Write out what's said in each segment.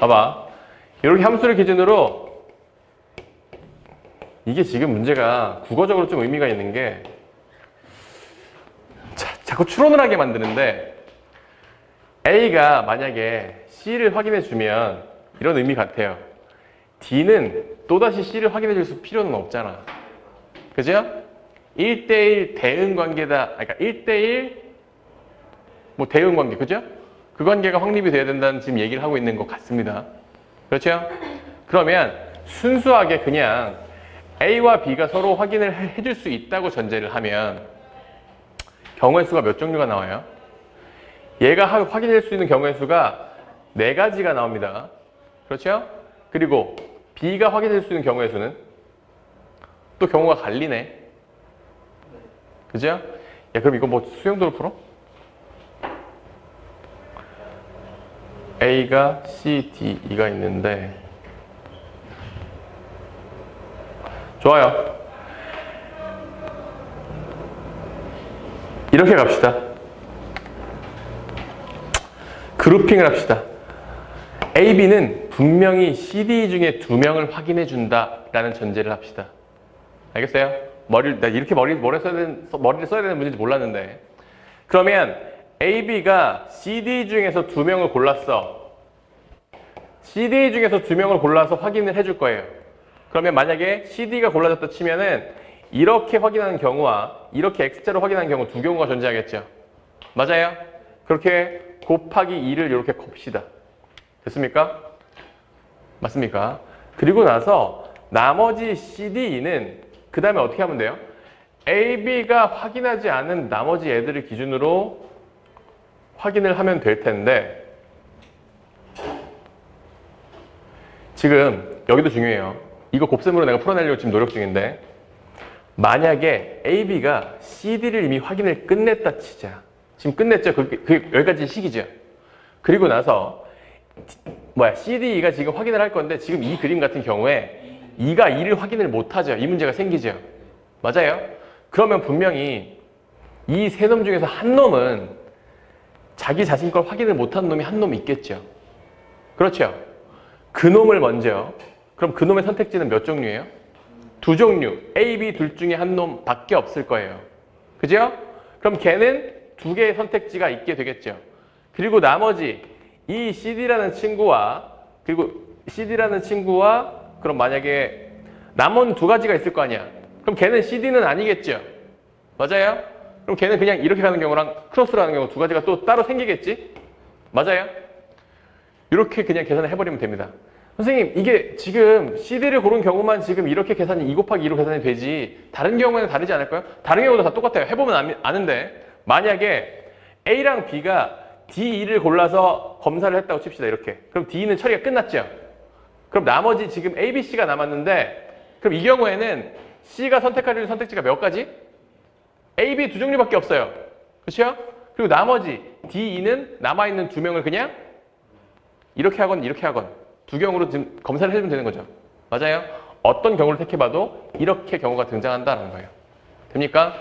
봐봐. 이렇게 함수를 기준으로 이게 지금 문제가 국어적으로 좀 의미가 있는 게 자, 자꾸 추론을 하게 만드는데 A가 만약에 C를 확인해 주면 이런 의미 같아요. D는 또다시 C를 확인해 줄 필요는 없잖아. 그죠? 1대1 대응 관계다. 아, 그러니까 1대1 뭐 대응 관계, 그죠? 그 관계가 확립이 돼야 된다는 지금 얘기를 하고 있는 것 같습니다. 그렇죠? 그러면 순수하게 그냥 A와 B가 서로 확인을 해- 해줄 수 있다고 전제를 하면 경우의 수가 몇 종류가 나와요? 얘가 하- 확인할 수 있는 경우의 수가 네 가지가 나옵니다. 그렇죠? 그리고 B가 확인할 수 있는 경우의 수는 또 경우가 갈리네. 그죠? 야, 그럼 이거 뭐 수용도로 풀어? A가 C, D, E가 있는데 좋아요. 이렇게 갑시다. 그룹핑을 합시다. A, B는 분명히 CD 중에 두 명을 확인해 준다라는 전제를 합시다. 알겠어요? 머리를 나 이렇게 머리 머리 써야 되는 머리를 써야 되는 문제인지 몰랐는데 그러면 A, B가 CD 중에서 두 명을 골랐어. CD 중에서 두 명을 골라서 확인을 해줄 거예요. 그러면 만약에 CD가 골라졌다 치면은 이렇게 확인하는 경우와 이렇게 X자로 확인하는 경우 두 경우가 존재하겠죠. 맞아요? 그렇게 곱하기 2를 이렇게 곱시다. 됐습니까? 맞습니까? 그리고 나서 나머지 CD는 그 다음에 어떻게 하면 돼요? AB가 확인하지 않은 나머지 애들을 기준으로 확인을 하면 될 텐데 지금 여기도 중요해요. 이거 곱셈으로 내가 풀어내려고 지금 노력 중인데 만약에 AB가 CD를 이미 확인을 끝냈다 치자. 지금 끝냈죠? 그, 그 여기까지 시기죠. 그리고 나서 뭐야 CDE가 지금 확인을 할 건데 지금 이 그림 같은 경우에 2가 2를 확인을 못하죠. 이 문제가 생기죠. 맞아요? 그러면 분명히 이 세 놈 중에서 한 놈은 자기 자신 걸 확인을 못한 놈이 한 놈 있겠죠. 그렇죠? 그 놈을 먼저 그럼 그 놈의 선택지는 몇 종류예요? 두 종류 A, B 둘 중에 한 놈밖에 없을 거예요. 그죠? 그럼 걔는 두 개의 선택지가 있게 되겠죠. 그리고 나머지 이 CD라는 친구와 그리고 CD라는 친구와 그럼 만약에 남은 두 가지가 있을 거 아니야. 그럼 걔는 CD는 아니겠죠. 맞아요? 그럼 걔는 그냥 이렇게 가는 경우랑 크로스로 가는 경우 두 가지가 또 따로 생기겠지? 맞아요? 이렇게 그냥 계산을 해버리면 됩니다. 선생님, 이게 지금 CD를 고른 경우만 지금 이렇게 계산이 2 곱하기 2로 계산이 되지 다른 경우에는 다르지 않을까요? 다른 경우도 다 똑같아요. 해보면 아- 아는데 만약에 A랑 B가 D2를 골라서 검사를 했다고 칩시다. 이렇게. 그럼 D는 처리가 끝났죠? 그럼 나머지 지금 A, B, C가 남았는데 그럼 이 경우에는 C가 선택할 선택지가 몇 가지? A, B 두 종류밖에 없어요. 그렇죠? 그리고 나머지 D2는 남아있는 두 명을 그냥 이렇게 하건 이렇게 하건 두 경우로 지금 검사를 해주면 되는 거죠. 맞아요? 어떤 경우를 택해봐도 이렇게 경우가 등장한다는 거예요. 됩니까?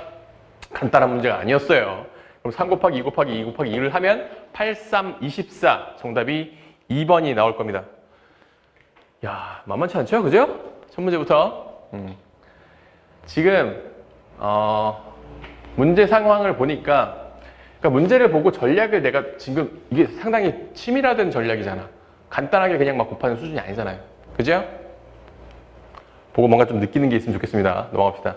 간단한 문제가 아니었어요. 그럼 3 곱하기 2 곱하기 2 곱하기 2를 하면 8, 3, 24 정답이 2번이 나올 겁니다. 야 만만치 않죠? 그죠? 첫 문제부터 음. 지금 어, 문제 상황을 보니까 그러니까 문제를 보고 전략을 내가 지금 이게 상당히 치밀화된 전략이잖아. 간단하게 그냥 막 곱하는 수준이 아니잖아요. 그죠? 보고 뭔가 좀 느끼는 게 있으면 좋겠습니다. 넘어갑시다.